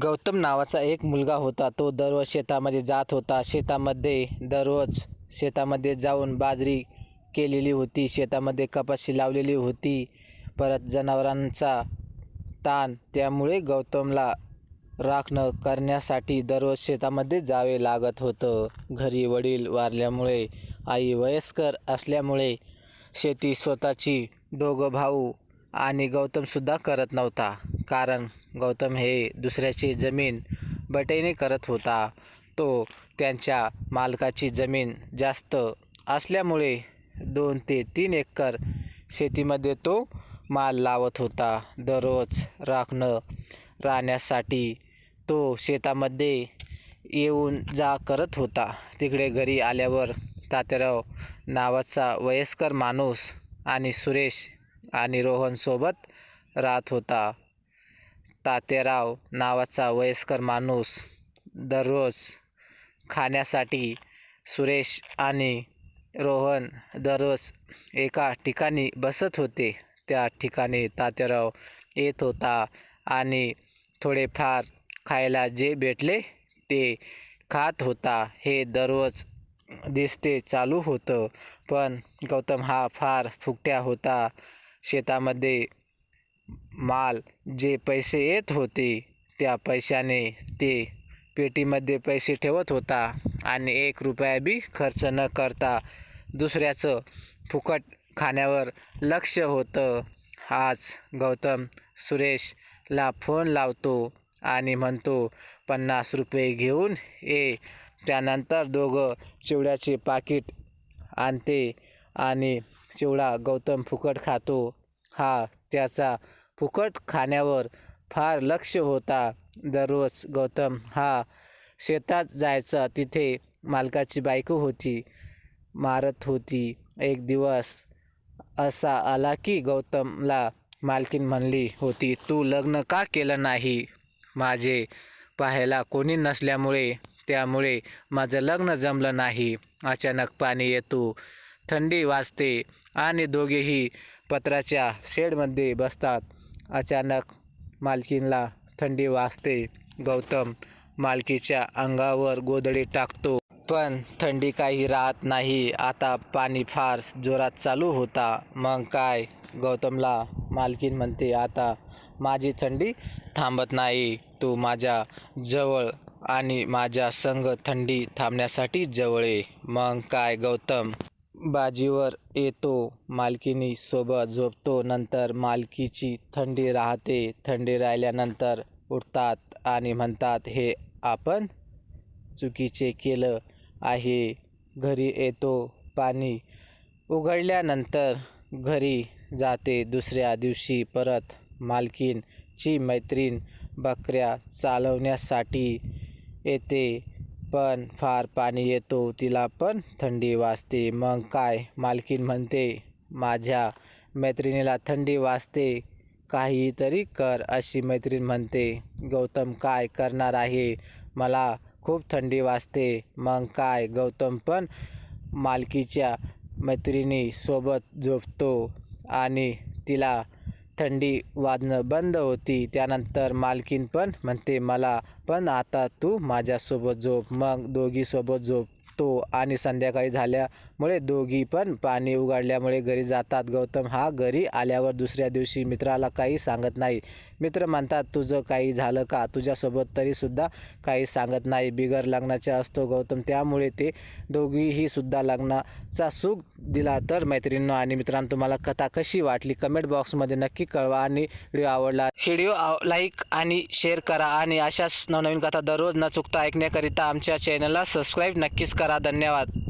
गौतम नावाचा एक मुलगा होता. तो दररोज शेतामध्ये जात होता. शेतामध्ये दररोज शेतामध्ये जाऊन बाजरी केलेली होती. शेतामध्ये कपाशी लावलेली होती. परत जनावरांचा ताण. त्यामुळे गौतमला राखणं करण्यासाठी दररोज शेतामध्ये जावे लागत होतं. घरी वडील वारल्यामुळे आई वयस्कर असल्यामुळे शेती स्वतःची दोघं भाऊ आणि गौतमसुद्धा करत नव्हता. कारण गौतम हे दुसऱ्याची जमीन बटाईने करत होता. तो त्यांच्या मालकाची जमीन जास्त असल्यामुळे दोन ते तीन एकर शेतीमध्ये तो माल लावत होता. दररोज राखणं राहण्यासाठी तो शेतामध्ये येऊन जा करत होता. तिकडे घरी आल्यावर तात्याराव नावाचा वयस्कर माणूस आणि सुरेश आणि रोहनसोबत राहत होता. तात्याराव नावाचा वयस्कर माणूस दररोज खाण्यासाठी सुरेश आणि रोहन दररोज एका ठिकाणी बसत होते. त्या ठिकाणी तात्याराव येत होता आणि थोडेफार खायला जे भेटले ते खात होता. हे दररोज दिसते चालू होतं पण गौतम हा फार फुकट्या होता. शेतामध्ये माल जे पैसे येत होते त्या पैशाने ते पेटीमध्ये पैसे ठेवत होता आणि एक रुपया बी खर्च न करता दुसऱ्याचं फुकट खाण्यावर लक्ष होतं. आज गौतम सुरेशला फोन लावतो आणि म्हणतो पन्नास रुपये घेऊन ये. त्यानंतर दोघं चिवड्याचे पाकिट आणते आणि चिवडा गौतम फुकट खातो. हा त्याचा फुकट खाण्यावर फार लक्ष होता दररोज गौतम. हा शेतात जायचा तिथे मालकाची बायको होती मारत होती. एक दिवस असा आला की गौतमला मालकीन म्हणली होती तू लग्न का केलं नाही? माझे पाहायला कोणी नसल्यामुळे त्यामुळे माझं लग्न जमलं नाही. अचानक पाणी येतो थंडी वाजते आणि दोघेही पत्राच्या शेडमध्ये बसतात. अचानक मालकीनला थंडी वाजते. गौतम मालकीच्या अंगावर गोधडी टाकतो. पण थंडी काही राहत नाही. आता पाणी फार जोरात चालू होता. मग काय? गौतमला मालकीन म्हणते आता माझी थंडी थांबत नाही. तू माझ्या जवळ आणि माझ्या संग थंडी थांबण्यासाठी जवळ आहे मग काय? गौतम बाजीवर येतो मालकिनीसोबत झोपतो नंतर मालकीची थंडी राहते थंडी राहिल्यानंतर उठतात आणि म्हणतात हे आपण चुकीचे केलं आहे घरी येतो पाणी उघडल्यानंतर घरी जाते दुसऱ्या दिवशी परत मालकीनची मैत्रीण बकऱ्या चालवण्यासाठी येते पण फार पाणी येतो तिला पण थंडी वाजते. मग काय? मालकीन म्हणते माझ्या मैत्रिणीला थंडी वाजते. काहीतरी कर अशी मैत्रीण म्हणते. गौतम काय करणार आहे? मला खूप थंडी वाजते. मग काय? गौतम पण मालकीच्या मैत्रिणीसोबत झोपतो आणि तिला थंडी वाजणं बंद होती. त्यानंतर मालकीन पण म्हणते मला पण आता तू माझ्यासोबत झोप. मग दोघीसोबत झोपतो आणि संध्याकाळी झाल्या मुळे दोघी पण पाणी उघडल्यामुळे घरी जातात. गौतम हा घरी आल्यावर दुसऱ्या दिवशी मित्राला काही सांगत नाही. मित्र म्हणतात तुझं काही झालं का? तुझ्यासोबत तरीसुद्धा काही सांगत नाही. बिगर लग्नाचा असतो गौतम. त्यामुळे ते दोघीही सुद्धा लग्नाचा सुख दिला तर मैत्रिणींनो आणि मित्रांनो तुम्हाला कथा कशी वाटली? कमेंट बॉक्समध्ये नक्की कळवा आणि व्हिडिओ आवडला व्हिडिओ लाईक आणि शेअर करा आणि अशाच नवनवीन कथा दररोज न चुकता ऐकण्याकरिता आमच्या चॅनलला सबस्क्राईब नक्कीच करा. धन्यवाद.